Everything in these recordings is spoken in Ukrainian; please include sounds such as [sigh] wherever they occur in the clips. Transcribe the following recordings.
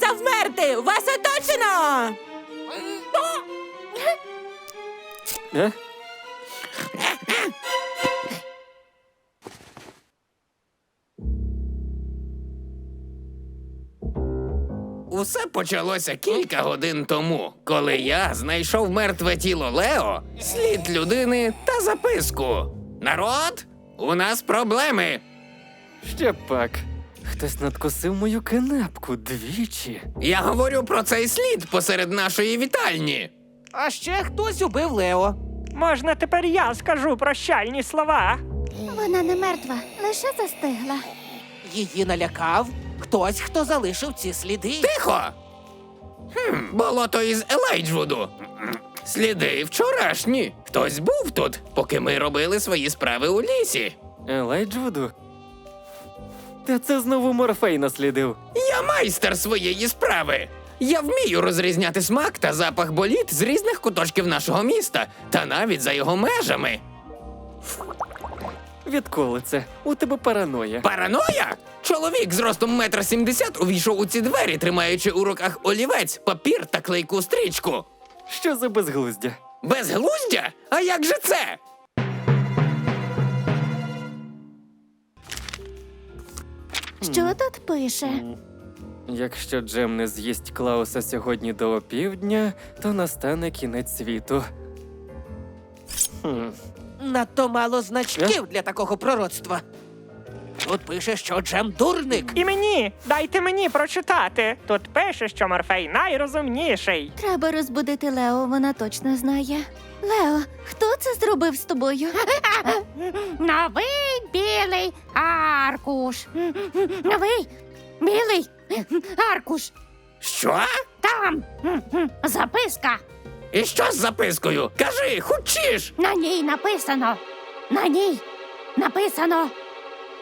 завмерти! Вас оточено! Е? Усе почалося кілька годин тому, коли я знайшов мертве тіло Лео, слід людини та записку. Народ, у нас проблеми. Ще пак. Хтось надкусив мою канапку двічі. Я говорю про цей слід посеред нашої вітальні. А ще хтось убив Лео. Можна тепер я скажу прощальні слова? Вона не мертва, лише застигла. Її налякав хтось, хто залишив ці сліди. Тихо. Хм, болото із Елейджвуду. Сліди вчорашні. Хтось був тут, поки ми робили свої справи у лісі. Елайджвуду? Та це знову Морфей наслідив. Я майстер своєї справи. Я вмію розрізняти смак та запах боліт з різних куточків нашого міста та навіть за його межами. Відколи це? У тебе параноя. Параноя? Чоловік з ростом метр сімдесят увійшов у ці двері, тримаючи у руках олівець, папір та клейку стрічку. Що за безглуздя? Безглуздя? А як же це? Що тут пише? Якщо Джем не з'їсть Клауса сьогодні до опівдня, то настане кінець світу. Хм. Надто мало значків для такого пророцтва. Тут пише, що Джем дурник. І мені, дайте мені прочитати. Тут пише, що Морфей найрозумніший. Треба розбудити Лео, вона точно знає. Лео, хто це зробив з тобою? [laughs] Новий білий аркуш. Новий білий аркуш. Що? Там записка. І що з запискою? Кажи, хочеш? На ній написано. На ній написано.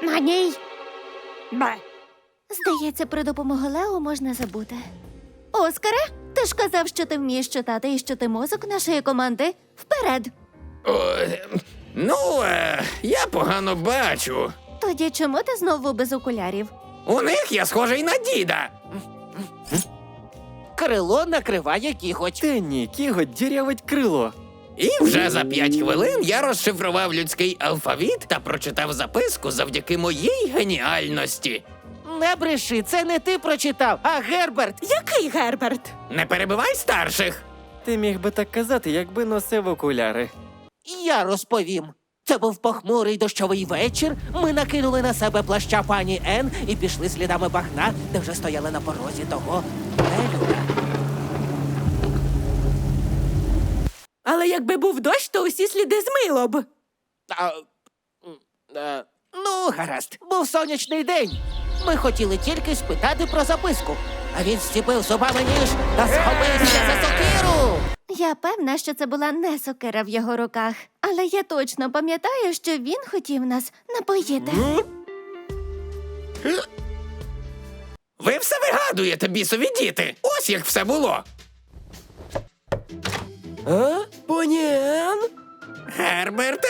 На ній. Бе. Здається, про допомогу Лео можна забути. Оскаре, ти ж казав, що ти вмієш читати і що ти мозок нашої команди. Вперед! О, е, ну, е, я погано бачу. Тоді чому ти знову без окулярів? У них я схожий на діда. Крило накриває кіготь. Та ні, кіготь дірявить крило. І вже за п'ять хвилин я розшифрував людський алфавіт та прочитав записку завдяки моїй геніальності. Не бреши, це не ти прочитав, а Герберт. Який Герберт? Не перебивай старших. Ти міг би так казати, якби носив окуляри. Я розповім. Це був похмурий дощовий вечір. Ми накинули на себе плаща пані Ен і пішли слідами багна, де вже стояли на порозі того нелюда. Але якби був дощ, то усі сліди змило б. А, е, ну, гаразд, був сонячний день. Ми хотіли тільки спитати про записку. А він зціпив зубами ніж та схопився за сокиру. Я певна, що це була не сокира в його руках, але я точно пам'ятаю, що він хотів нас напоїти. Ви все вигадуєте, бісові діти. Ось як все було. А? Паніен? Герберте?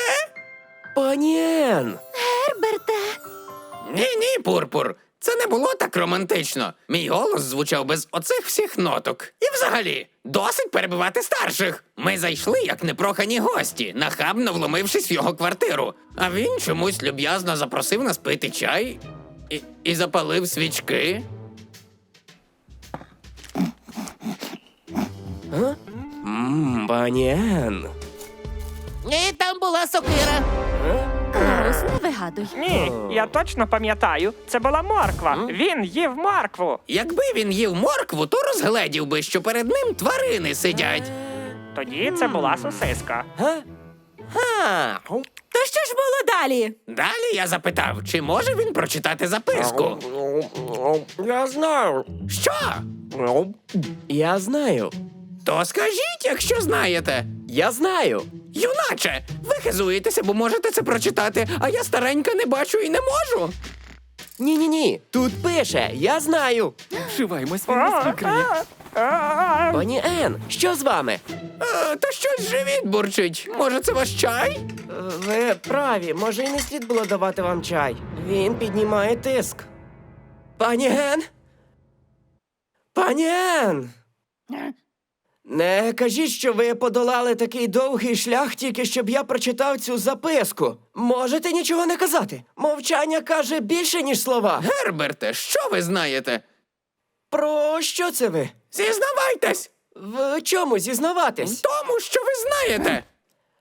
Паніен! Герберте! Ні, ні, пурпур. Це не було так романтично. Мій голос звучав без оцих всіх ноток. І взагалі, досить перебивати старших. Ми зайшли як непрохані гості, нахабно вломившись в його квартиру. А він чомусь люб'язно запросив нас пити чай і, і запалив свічки. Мм, паніен. І там була сокира. Клаус, не вигадуй. Ні, я точно пам'ятаю. Це була морква. Він їв моркву. Якби він їв моркву, то розгледів би, що перед ним тварини сидять. Тоді це була сосиска. Ха. То що ж було далі? Далі я запитав, чи може він прочитати записку. Я знаю. Що? Я знаю. То скажіть, якщо знаєте. Я знаю. Юначе, ви хизуєтеся, бо можете це прочитати, а я старенька не бачу і не можу. Ні-ні-ні. Тут пише, я знаю. Вшиваймось, він нас Пані Ен, що з вами? Е, та щось живіт бурчить. Може, це ваш чай? Е, Ви праві, може, і не слід було давати вам чай. Він піднімає тиск. Пані Ген? Пані Ен! Не кажіть, що ви подолали такий довгий шлях, тільки щоб я прочитав цю записку. Можете нічого не казати. Мовчання каже більше, ніж слова. Герберте, що ви знаєте? Про що це ви? Зізнавайтесь В чому зізнаватись? в тому, що ви знаєте.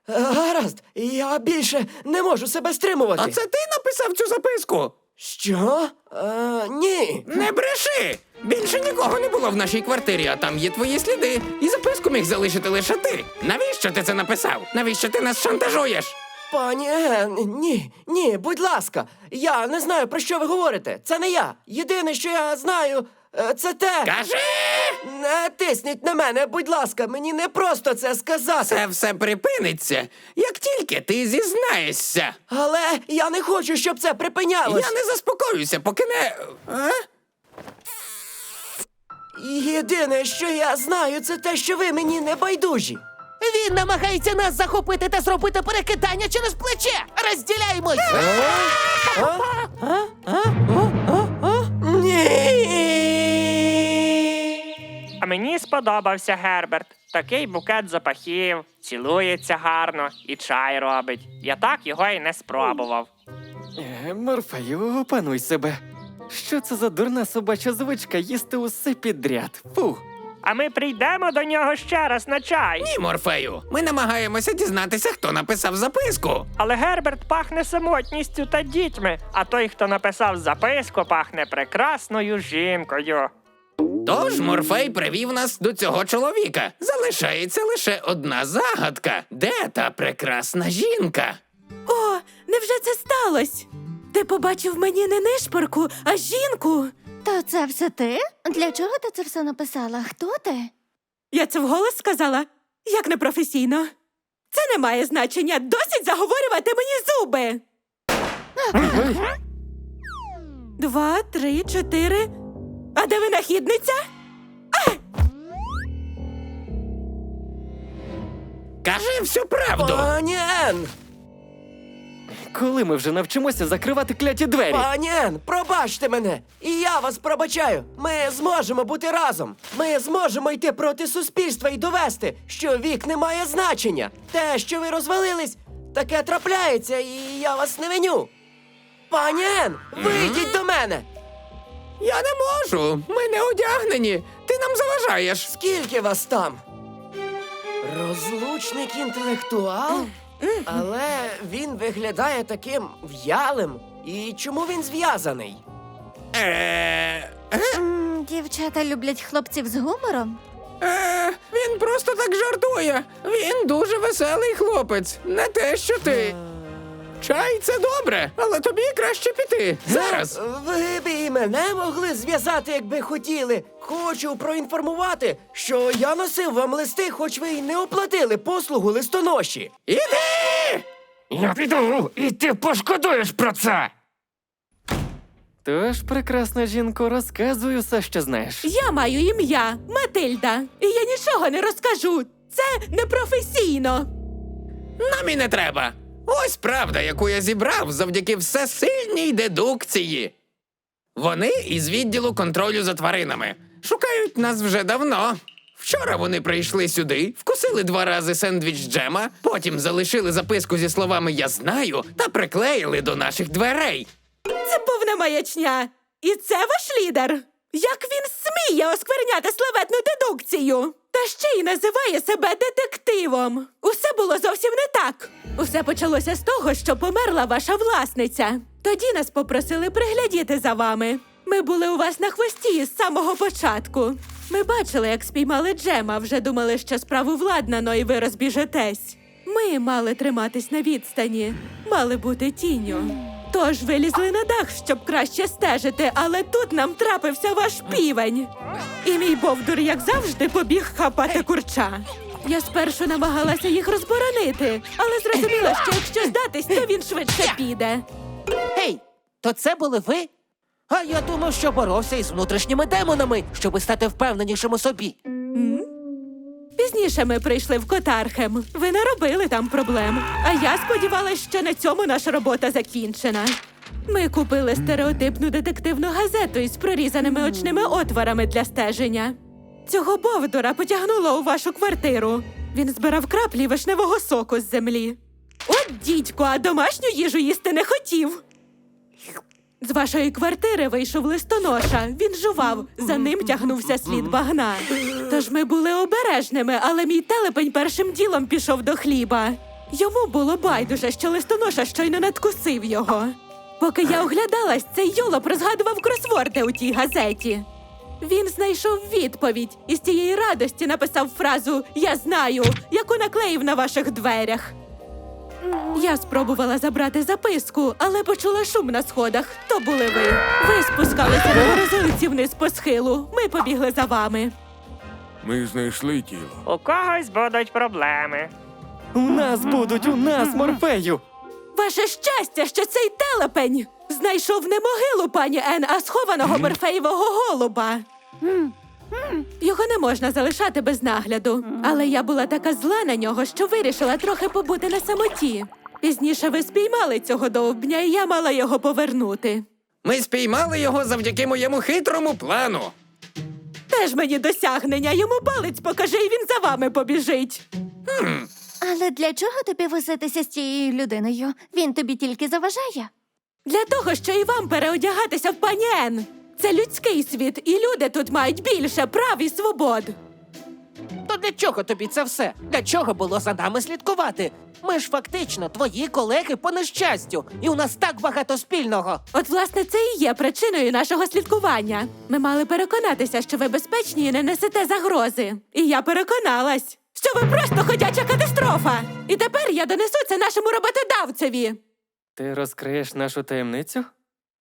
Гаразд, я більше не можу себе стримувати. А це ти написав цю записку? Що? Е, ні. Не бреши! Більше нікого не було в нашій квартирі, а там є твої сліди. І записку міг залишити лише ти. Навіщо ти це написав? Навіщо ти нас шантажуєш? Пані Ен, ні, ні, будь ласка. Я не знаю, про що ви говорите. Це не я. Єдине, що я знаю, е, це те. Кажи! Не тисніть на мене, будь ласка, мені не просто це сказати. Це все припиниться, як тільки ти зізнаєшся. Але я не хочу, щоб це припинялось. Я не заспокоюся, поки не. А? Єдине, що я знаю, це те, що ви мені не байдужі. Він намагається нас захопити та зробити перекидання через плече. Розділяємось! Ні. Мені сподобався Герберт. Такий букет запахів, цілується гарно і чай робить. Я так його і не спробував. Е, Морфею, опануй себе. Що це за дурна собача звичка їсти усе підряд? Фу. А ми прийдемо до нього ще раз на чай. Ні, Морфею. Ми намагаємося дізнатися, хто написав записку. Але Герберт пахне самотністю та дітьми, а той, хто написав записку, пахне прекрасною жінкою. Тож Морфей привів нас до цього чоловіка. Залишається лише одна загадка. Де та прекрасна жінка? О, невже це сталося? Ти побачив мені не нишпорку, а жінку. То це все ти? Для чого ти це все написала? Хто ти? Я це вголос сказала, як непрофесійно. Це не має значення. Досить заговорювати мені зуби. Два, три, чотири. А де винахідниця? Кажи всю правду. Пані Ен! Коли ми вже навчимося закривати кляті двері? Пані Ен, пробачте мене! І я вас пробачаю. Ми зможемо бути разом. Ми зможемо йти проти суспільства і довести, що вік не має значення. Те, що ви розвалились, таке трапляється, і я вас не виню. Пані Ен, вийдіть до мене! Я не можу. Ми не одягнені. Ти нам заважаєш. Скільки вас там? Розлучник інтелектуал? Але він виглядає таким в'ялим. І чому він зв'язаний? Е, М, Дівчата люблять хлопців з гумором. е, він просто так жартує. Він дуже веселий хлопець. Не те, що ти. Чай це добре, але тобі краще піти. Зараз. Ви б і мене могли зв'язати, якби хотіли. Хочу проінформувати, що я носив вам листи, хоч ви й не оплатили послугу листоноші. Іди! Я піду, і ти пошкодуєш про це. Тож, прекрасна жінко, розказуй усе, що знаєш. Я маю ім'я Матильда, і я нічого не розкажу. Це непрофесійно. Нам і не треба. Ось правда, яку я зібрав завдяки всесильній дедукції. Вони із відділу контролю за тваринами. Шукають нас вже давно. Вчора вони прийшли сюди, вкусили два рази сендвіч джема, потім залишили записку зі словами Я знаю та приклеїли до наших дверей. Це повна маячня. І це ваш лідер. Як він сміє оскверняти славетну дедукцію? Та ще й називає себе детективом. Усе було зовсім не так. Усе почалося з того, що померла ваша власниця. Тоді нас попросили приглядіти за вами. Ми були у вас на хвості з самого початку. Ми бачили, як спіймали Джема, вже думали, що справу владнано, і ви розбіжетесь. Ми мали триматись на відстані, мали бути тінню. Тож вилізли на дах, щоб краще стежити, але тут нам трапився ваш півень. І мій бовдур, як завжди, побіг хапати курча. Я спершу намагалася їх розборонити, але зрозуміла, що якщо здатись, то він швидше піде. Гей, то це були ви? А я думав, що боровся із внутрішніми демонами, щоби стати впевненішим у собі. Пізніше ми прийшли в Котархем. Ви не робили там проблем. А я сподівалась, що на цьому наша робота закінчена. Ми купили стереотипну детективну газету із прорізаними очними отворами для стеження. Цього бовдура потягнуло у вашу квартиру. Він збирав краплі вишневого соку з землі. От дідько, а домашню їжу їсти не хотів. З вашої квартири вийшов листоноша. Він жував, за ним тягнувся слід багна. Тож ми були обережними, але мій телепень першим ділом пішов до хліба. Йому було байдуже, що листоноша щойно надкусив його. Поки я оглядалась, цей йолоп розгадував кросворди у тій газеті. Він знайшов відповідь і з тієї радості написав фразу Я знаю, яку наклеїв на ваших дверях. Я спробувала забрати записку, але почула шум на сходах. То були ви. Ви спускалися на горизонті вниз по схилу. Ми побігли за вами. Ми знайшли тіло. У когось будуть проблеми. У нас будуть, у нас, Морфею! Ваше щастя, що цей телепень знайшов не могилу пані Ен, а схованого морфеєвого голуба. Його не можна залишати без нагляду, але я була така зла на нього, що вирішила трохи побути на самоті. Пізніше ви спіймали цього довбня, і я мала його повернути. Ми спіймали його завдяки моєму хитрому плану. Теж мені досягнення, йому палець покажи, і він за вами побіжить. Але для чого тобі возитися з цією людиною? Він тобі тільки заважає. Для того, що і вам переодягатися в пані Ен. Це людський світ, і люди тут мають більше прав і свобод. То для чого тобі це все? Для чого було за нами слідкувати? Ми ж фактично твої колеги по нещастю, і у нас так багато спільного. От, власне, це і є причиною нашого слідкування. Ми мали переконатися, що ви безпечні і не несете загрози. І я переконалась, що ви просто ходяча катастрофа. І тепер я донесу це нашому роботодавцеві. Ти розкриєш нашу таємницю?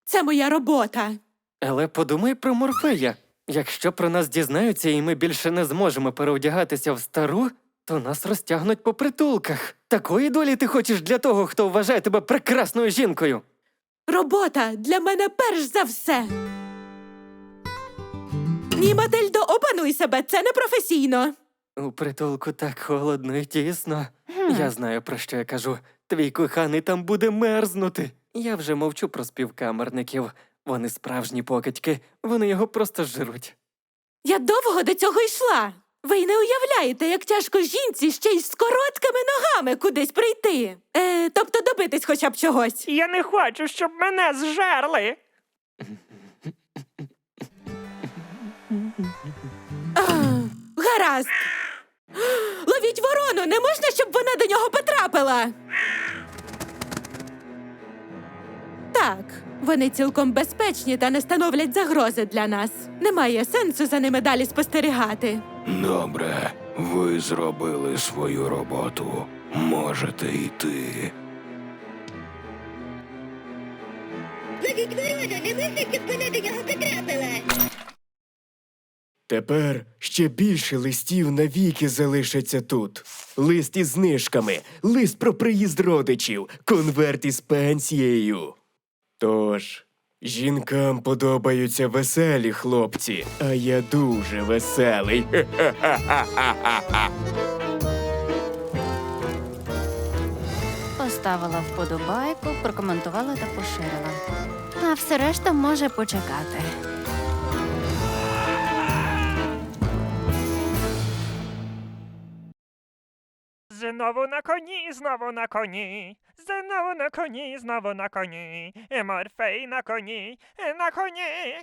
Це моя робота. Але подумай про Морфея. Якщо про нас дізнаються і ми більше не зможемо переодягатися в стару, то нас розтягнуть по притулках. Такої долі ти хочеш для того, хто вважає тебе прекрасною жінкою. Робота для мене перш за все. Ні, Матильдо, опануй себе, це не професійно. У притулку так холодно і тісно. Я знаю, про що я кажу. Твій коханий там буде мерзнути. Я вже мовчу про співкамерників. Вони справжні покидьки, вони його просто жируть. Я довго до цього йшла. Ви й не уявляєте, як тяжко жінці ще й з короткими ногами кудись прийти. Е, тобто добитись хоча б чогось. Я не хочу, щоб мене зжерли. А, гаразд. Ловіть ворону, не можна, щоб вона до нього потрапила. Так, вони цілком безпечні та не становлять загрози для нас. Немає сенсу за ними далі спостерігати. Добре, ви зробили свою роботу. Можете йти. Тепер ще більше листів навіки залишаться тут. Лист із знижками, лист про приїзд родичів, конверт із пенсією. Тож, жінкам подобаються веселі хлопці, а я дуже веселий. [laughs] Поставила вподобайку, прокоментувала та поширила. А все решта може почекати. Знову на коні, знову на коні. Знову на коні, знову на коні. Морфей на коні, на коні.